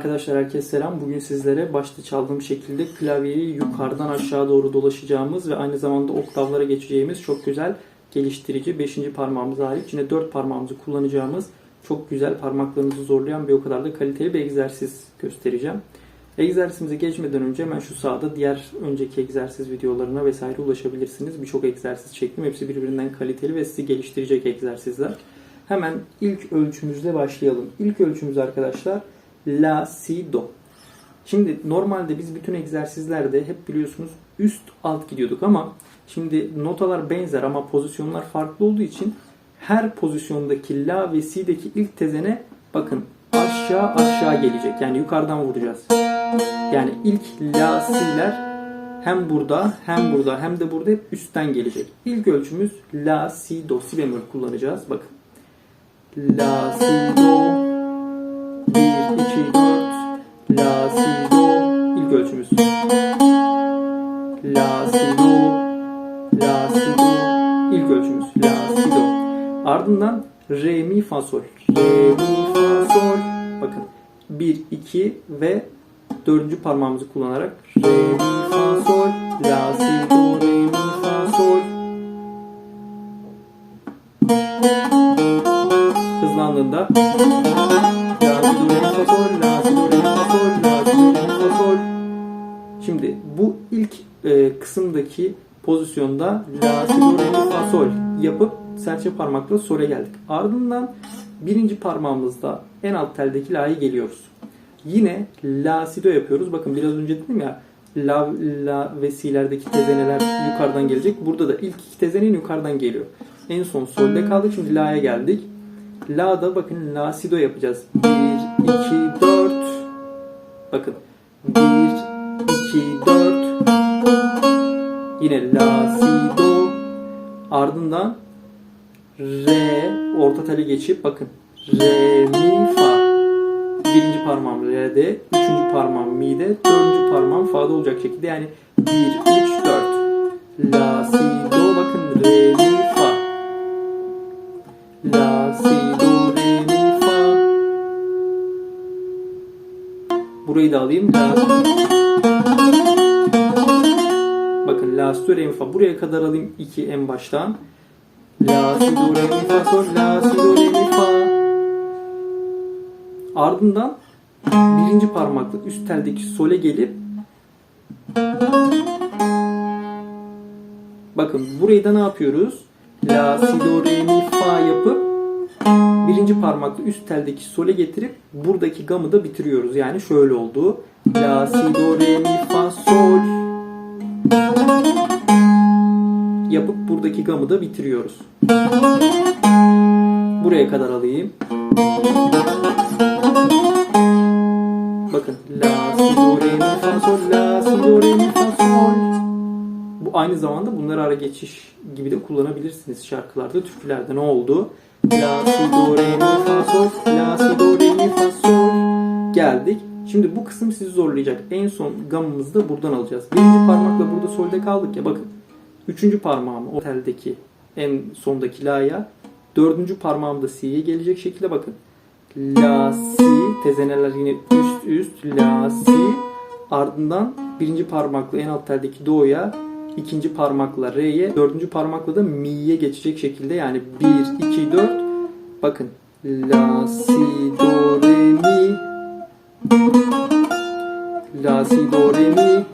Arkadaşlar herkese selam. Bugün sizlere başta çaldığım şekilde klavyeyi yukarıdan aşağı doğru dolaşacağımız ve aynı zamanda oktavlara geçeceğimiz çok güzel geliştirici 5. parmağımız hariç yine 4 parmağımızı kullanacağımız çok güzel parmaklarınızı zorlayan bir o kadar da kaliteli bir egzersiz göstereceğim. Egzersizimize geçmeden önce hemen şu sağda diğer önceki egzersiz videolarına vesaire ulaşabilirsiniz. Birçok egzersiz çektim. Hepsi birbirinden kaliteli ve sizi geliştirecek egzersizler. Hemen ilk ölçümüzle başlayalım. İlk ölçümüz arkadaşlar La, Si, Do. Şimdi normalde biz bütün egzersizlerde hep biliyorsunuz üst alt gidiyorduk ama şimdi notalar benzer ama pozisyonlar farklı olduğu için her pozisyondaki La ve Si'deki ilk tezene bakın aşağı aşağı gelecek. Yani yukarıdan vuracağız. Yani ilk La, Si'ler hem burada hem burada hem de burada hep üstten gelecek. İlk ölçümüz La, Si, Do, Si bemol kullanacağız. Bakın. La, Si, Do, 1, 2, 4, La, Si, Do. İlk ölçümüz. La, Si, Do, La, Si, Do. İlk ölçümüz. La, Si, Do. Ardından Re, Mi, Fa, Sol. Re, Mi, Fa, Sol. Bakın. 1, 2 ve dördüncü parmağımızı kullanarak Re, Mi, Fa, Sol. La, Si, Do, Re, Mi, Fa, Sol. Hızlandığında fa, sol, la, si, do, re, fa, sol, la, si, do, re, fa, sol. Şimdi bu ilk e, kısımdaki pozisyonda La, si, do, re, fa, sol yapıp serçe parmakla sol'e geldik. Ardından birinci parmağımızda en alt teldeki la'yı geliyoruz. Yine la, si, do yapıyoruz. Bakın biraz önce dedim ya la, la ve si'lerdeki tezeneler yukarıdan gelecek. Burada da ilk iki tezenin yukarıdan geliyor. En son sol'de kaldık. Şimdi la'ya geldik. La'da bakın la, si, do yapacağız. 1, 2, 4. Bakın. 1, 2, 4. Yine la, si, do. Ardından re orta tele geçip bakın. Re, mi, fa. Birinci parmağım re'de, üçüncü parmağım mi'de, dördüncü parmağım fa'da olacak şekilde. Yani 1, 3, 4. La, si, do. Burayı da alayım. La. Bakın la, do, re, mi, fa. Buraya kadar alayım 2 en baştan. La, si, do, re, mi, fa, sol. La, si, do, re, mi, fa. Ardından birinci parmakla üst teldeki sole gelip Bakın burayı da ne yapıyoruz? La, si, do, re, mi, fa yapıp birinci parmakla üst teldeki sole getirip buradaki gamı da bitiriyoruz. Yani şöyle oldu. La, si, do, re, mi, fa, sol yapıp buradaki gamı da bitiriyoruz. Buraya kadar alayım. Bakın. La, si, do, re, mi, fa, sol. La, si, do, re, mi, fa, sol. Bu aynı zamanda bunları ara geçiş gibi de kullanabilirsiniz şarkılarda, türkülerde. Ne oldu? La, si, do, re, mi, fa, sol. La, si, do, re, mi, fa, sol. Geldik. Şimdi bu kısım sizi zorlayacak. En son gamımızı da buradan alacağız. Birinci parmakla burada solde kaldık ya bakın. Üçüncü parmağımı o teldeki en sondaki la'ya. Dördüncü parmağım da si'ye gelecek şekilde bakın. La, si, tezeneler yine üst üst, la, si. Ardından birinci parmakla en alt teldeki do'ya, ikinci parmakla re'ye, dördüncü parmakla da mi'ye geçecek şekilde yani 1, 2, 4. Bakın. La, si, do, re, mi. La, si, do, re, mi.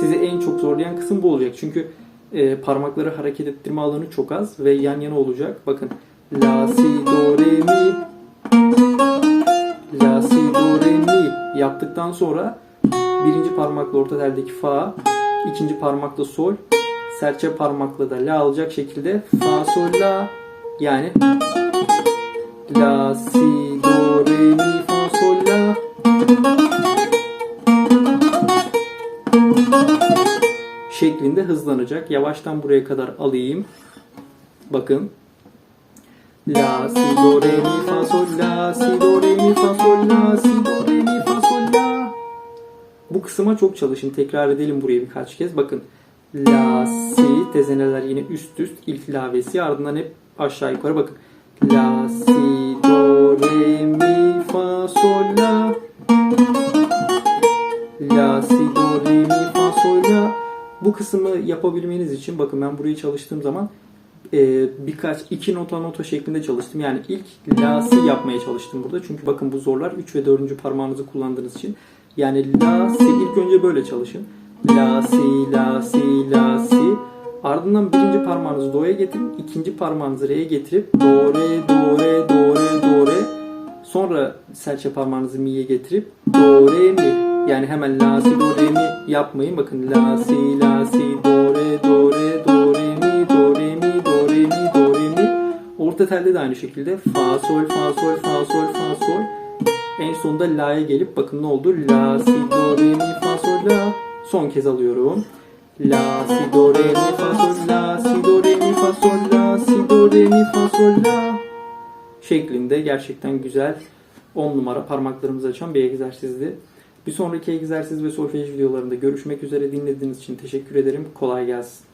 Sizi en çok zorlayan kısım bu olacak. Çünkü e, parmakları hareket ettirme alanı çok az ve yan yana olacak. Bakın. La, si, do, re, mi. La, si, do, re, mi yaptıktan sonra birinci parmakla orta teldeki fa, ikinci parmakla sol, serçe parmakla da la alacak şekilde fa, sol, la yani la, si, do, re, mi, fa, sol, la şeklinde hızlanacak. Yavaştan buraya kadar alayım. Bakın. La, si, do, re, mi, fa, sol, la, si, do, re, mi, fa, sol, la, si, Bu kısma çok çalışın. Tekrar edelim buraya birkaç kez. Bakın. La, si, tezeneler yine üst üst. ilk la ve si ardından hep aşağı yukarı bakın. La, si, do, re, mi, sol la. La si do re mi fa sol la. Bu kısmı yapabilmeniz için bakın ben burayı çalıştığım zaman e, birkaç iki nota nota şeklinde çalıştım. Yani ilk la si yapmaya çalıştım burada. Çünkü bakın bu zorlar 3 ve 4. parmağınızı kullandığınız için. Yani la si ilk önce böyle çalışın. La si la si la si. Ardından birinci parmağınızı do'ya getirin. ikinci parmağınızı re'ye getirip do re do re do re do re. Sonra serçe parmağınızı mi'ye getirip do re mi. Yani hemen la si do re mi yapmayın. Bakın la si la si do re do re do re mi do re mi do re mi do re mi. Orta telde de aynı şekilde fa sol fa sol fa sol fa sol. En sonunda la'ya gelip bakın ne oldu? La si do re mi fa sol la. Son kez alıyorum. La si do re mi fa sol la si do re mi fa sol la si do re mi fa sol la şeklinde gerçekten güzel 10 numara parmaklarımızı açan bir egzersizdi. Bir sonraki egzersiz ve solfej videolarında görüşmek üzere dinlediğiniz için teşekkür ederim. Kolay gelsin.